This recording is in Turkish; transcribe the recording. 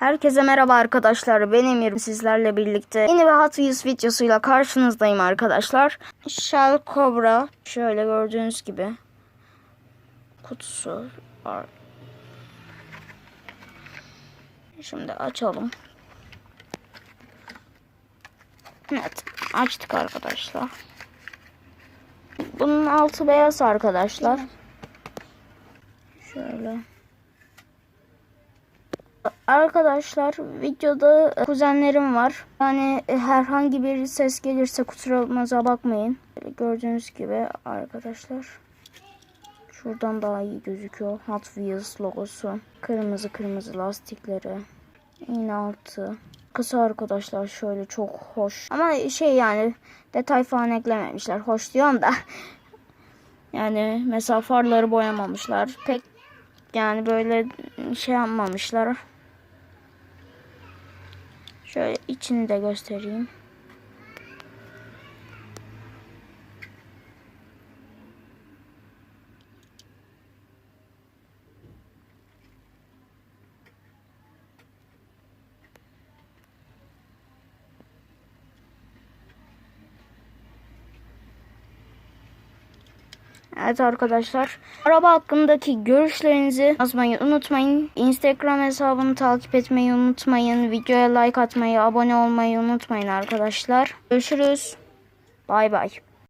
Herkese merhaba arkadaşlar. Ben Emir. Sizlerle birlikte yeni bir Hot Wheels videosuyla karşınızdayım arkadaşlar. Shell Cobra. Şöyle gördüğünüz gibi. Kutusu var. Şimdi açalım. Evet. Açtık arkadaşlar. Bunun altı beyaz arkadaşlar. Şöyle. Arkadaşlar videoda kuzenlerim var. Yani herhangi bir ses gelirse kusurumuza bakmayın. Gördüğünüz gibi arkadaşlar. Şuradan daha iyi gözüküyor. Hot Wheels logosu. Kırmızı kırmızı lastikleri. Yine altı. Kısa arkadaşlar şöyle çok hoş. Ama şey yani detay falan eklememişler. Hoş diyorum da. Yani mesela farları boyamamışlar. Pek yani böyle şey yapmamışlar. Şöyle içini de göstereyim. Evet arkadaşlar. Araba hakkındaki görüşlerinizi yazmayı unutmayın. Instagram hesabını takip etmeyi unutmayın. Videoya like atmayı, abone olmayı unutmayın arkadaşlar. Görüşürüz. Bay bay.